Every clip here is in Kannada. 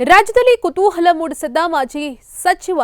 ರಾಜ್ಯದಲ್ಲಿ ಕುತೂಹಲ ಮೂಡಿಸಿದ್ದ ಮಾಜಿ ಸಚಿವ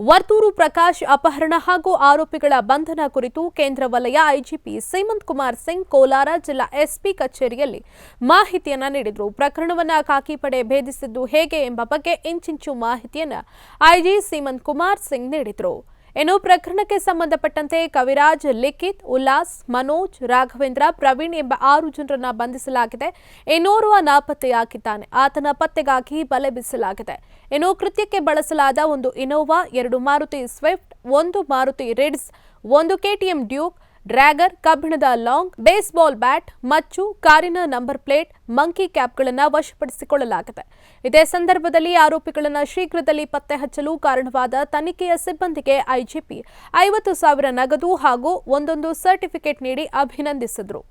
ವರ್ತೂರು ಪ್ರಕಾಶ್ ಅಪಹರಣ ಹಾಗೂ ಆರೋಪಿಗಳ ಬಂಧನ ಕುರಿತು ಕೇಂದ್ರ ವಲಯ ಐಜಿಪಿ ಸೀಮಂತ್ ಕುಮಾರ್ ಸಿಂಗ್ ಕೋಲಾರ ಜಿಲ್ಲಾ ಎಸ್ಪಿ ಕಚೇರಿಯಲ್ಲಿ ಮಾಹಿತಿಯನ್ನ ನೀಡಿದರು. ಪ್ರಕರಣವನ್ನ ಖಾಕಿ ಪಡೆ ಭೇದಿಸಿದ್ದು ಹೇಗೆ ಎಂಬ ಬಗ್ಗೆ ಇಂಚಿಂಚು ಮಾಹಿತಿಯನ್ನ ಐಜಿ ಸೀಮಂತ್ ಕುಮಾರ್ ಸಿಂಗ್ ನೀಡಿದರು. ಇನ್ನು ಪ್ರಕರಣಕ್ಕೆ ಸಂಬಂಧಪಟ್ಟಂತೆ ಕವಿರಾಜ್, ಲಿಖಿತ್, ಉಲ್ಲಾಸ್, ಮನೋಜ್, ರಾಘವೇಂದ್ರ, ಪ್ರವೀಣ್ ಎಂಬ ಆರು ಜನರನ್ನು ಬಂಧಿಸಲಾಗಿದೆ. ಇನ್ನೋರ್ವ ನಾಪತ್ತೆಯಾಗಿದ್ದಾನೆ ಆತನ ಪತ್ತೆಗಾಗಿ ಬಲೆ ಬೀಸಲಾಗಿದೆ. ಇನ್ನು ಕೃತ್ಯಕ್ಕೆ ಬಳಸಲಾದ ಒಂದು ಇನೋವಾ, ಎರಡು ಮಾರುತಿ ಸ್ವಿಫ್ಟ್, ಒಂದು ಮಾರುತಿ ರಿಡ್ಸ್, ಒಂದು ಕೆಟಿಎಂ ಡ್ಯೂಕ್ ಡ್ರ್ಯಾಗರ್, ಕಬ್ಬಿಣದ ಲಾಂಗ್, ಬೇಸ್ಬಾಲ್ ಬ್ಯಾಟ್, ಮಚ್ಚು, ಕಾರಿನ ನಂಬರ್ ಪ್ಲೇಟ್, ಮಂಕಿ ಕ್ಯಾಪ್ಗಳನ್ನು ವಶಪಡಿಸಿಕೊಳ್ಳಲಾಗಿದೆ. ಇದೇ ಸಂದರ್ಭದಲ್ಲಿ ಆರೋಪಿಗಳನ್ನು ಶೀಘ್ರದಲ್ಲಿ ಪತ್ತೆ ಹಚ್ಚಲು ಕಾರಣವಾದ ತನಿಖೆಯ ಸಿಬ್ಬಂದಿಗೆ ಐಜಿಪಿ ಐವತ್ತು ಸಾವಿರ ನಗದು ಹಾಗೂ ಒಂದೊಂದು ಸರ್ಟಿಫಿಕೇಟ್ ನೀಡಿ ಅಭಿನಂದಿಸಿದರು.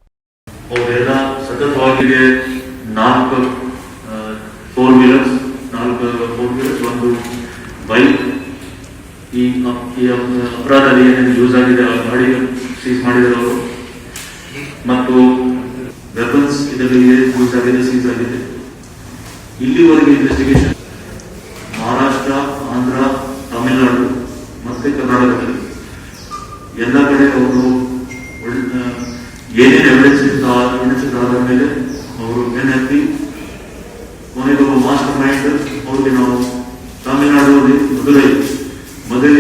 ಬೈಕ್ ಈ ಈ ಅಪ್- ಅಪರಾಧದಲ್ಲಿ ಏನೇನು ಯೂಸ್ ಆಗಿದೆ ಆ ಸೀಸ್ ಮಾಡಿದ್ದಾರೆ ಅವರು? ಮತ್ತು ವೆಪನ್ಸ್ ಇದರಲ್ಲಿ ಯೂಸ್ ಆಗಿದೆ ಸೀಸ್ ಆಗಿದೆ? ಇಲ್ಲಿವರೆಗೆ ಇನ್ವೆಸ್ಟಿಗೇಷನ್ ಮಹಾರಾಷ್ಟ್ರ, ಆಂಧ್ರ, ತಮಿಳುನಾಡು, ಮತ್ತೆ ಕರ್ನಾಟಕದಲ್ಲಿ. ಎಲ್ಲ ಕಡೆ ಅವರು ಏನೇನು ಎವಿಡೆನ್ಸ್ ಆಧಾರದ ಮೇಲೆ ಅವರು ಬೆನ್ನತ್ತಿ ಕೊನೆಗೊಂದು ಒಬ್ಬ ಮಾಸ್ಟರ್ ಮೈಂಡ್